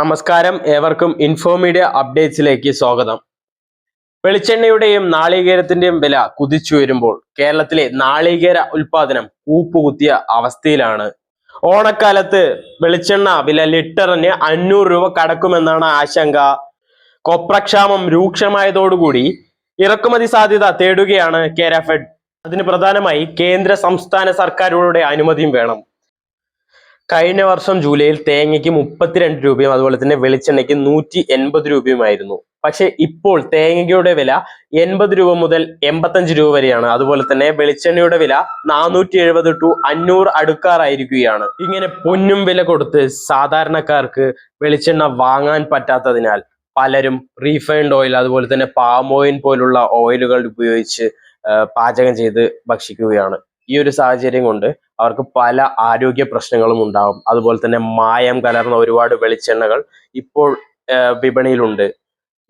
നമസ്കാരം. ഏവർക്കും ഇൻഫോമീഡിയ അപ്ഡേറ്റ്സിലേക്ക് സ്വാഗതം. വെളിച്ചെണ്ണയുടെയും നാളികേരത്തിന്റെയും വില കുതിച്ചുയരുമ്പോൾ കേരളത്തിലെ നാളികേര ഉൽപാദനം കൂപ്പുകുത്തിയ അവസ്ഥയിലാണ്. ഓണക്കാലത്ത് വെളിച്ചെണ്ണ വില ലിറ്ററിന് അഞ്ഞൂറ് രൂപ കടക്കുമെന്നാണ് ആശങ്ക. കൊപ്രക്ഷാമം രൂക്ഷമായതോടുകൂടി ഇറക്കുമതി സാധ്യത തേടുകയാണ് കേരഫെഡ് അതിന് പ്രധാനമായി കേന്ദ്ര സംസ്ഥാന സർക്കാരുകളുടെ അനുമതിയും വേണം. കഴിഞ്ഞ വർഷം ജൂലൈയിൽ തേങ്ങയ്ക്ക് മുപ്പത്തിരണ്ട് രൂപയും അതുപോലെ തന്നെ വെളിച്ചെണ്ണയ്ക്ക് നൂറ്റി എൺപത് രൂപയുമായിരുന്നു. പക്ഷെ ഇപ്പോൾ തേങ്ങയുടെ വില എൺപത് രൂപ മുതൽ എൺപത്തഞ്ച് രൂപ വരെയാണ്. അതുപോലെ തന്നെ വെളിച്ചെണ്ണയുടെ വില നാനൂറ്റി എഴുപത് ടു അഞ്ഞൂറ് അടുക്കാറായിരിക്കുകയാണ്. ഇങ്ങനെ പൊന്നും വില കൊടുത്ത് സാധാരണക്കാർക്ക് വെളിച്ചെണ്ണ വാങ്ങാൻ പറ്റാത്തതിനാൽ പലരും റീഫൈൻഡ് ഓയിൽ അതുപോലെ തന്നെ പാം ഓയിൽ പോലുള്ള ഓയിലുകൾ ഉപയോഗിച്ച് പാചകം ചെയ്ത് ഭക്ഷിക്കുകയാണ്. ഈ ഒരു സാഹചര്യം കൊണ്ട് അവർക്ക് പല ആരോഗ്യ പ്രശ്നങ്ങളും ഉണ്ടാകും അതുപോലെ തന്നെ മായം കലർന്ന ഒരുപാട് വെളിച്ചെണ്ണകൾ ഇപ്പോൾ വിപണിയിലുണ്ട്.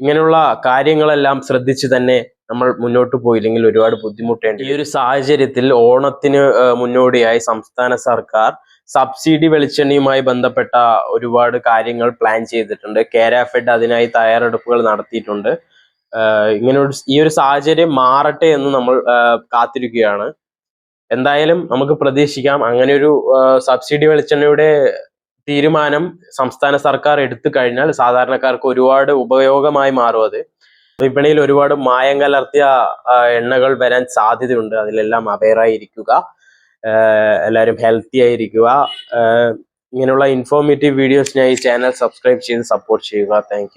ഇങ്ങനെയുള്ള കാര്യങ്ങളെല്ലാം ശ്രദ്ധിച്ച് തന്നെ നമ്മൾ മുന്നോട്ട് പോയില്ലെങ്കിൽ ഒരുപാട് ബുദ്ധിമുട്ടേണ്ടി ഈ ഒരു സാഹചര്യത്തിൽ ഓണത്തിന് മുന്നോടിയായി സംസ്ഥാന സർക്കാർ സബ്സിഡി വെളിച്ചെണ്ണയുമായി ബന്ധപ്പെട്ട ഒരുപാട് കാര്യങ്ങൾ പ്ലാൻ ചെയ്തിട്ടുണ്ട്. കേരാഫെഡ് അതിനായി തയ്യാറെടുപ്പുകൾ നടത്തിയിട്ടുണ്ട്. ഇങ്ങനെ ഈ ഒരു സാഹചര്യം മാറട്ടെ എന്ന് നമ്മൾ കാത്തിരിക്കുകയാണ്. എന്തായാലും നമുക്ക് പ്രതീക്ഷിക്കാം. അങ്ങനെ ഒരു സബ്സിഡി വെളിച്ചെണ്ണയുടെ തീരുമാനം സംസ്ഥാന സർക്കാർ എടുത്തു കഴിഞ്ഞാൽ സാധാരണക്കാർക്ക് ഒരുപാട് ഉപയോഗമായി മാറും അത്. വിപണിയിൽ ഒരുപാട് മായം കലർത്തിയ എണ്ണകൾ വരാൻ സാധ്യതയുണ്ട്. അതിലെല്ലാം അവെയറായിരിക്കുക എല്ലാവരും ഹെൽത്തി ആയിരിക്കുക. ഇങ്ങനെയുള്ള ഇൻഫോർമേറ്റീവ് വീഡിയോസിനായി ചാനൽ സബ്സ്ക്രൈബ് ചെയ്ത് സപ്പോർട്ട് ചെയ്യുക. താങ്ക്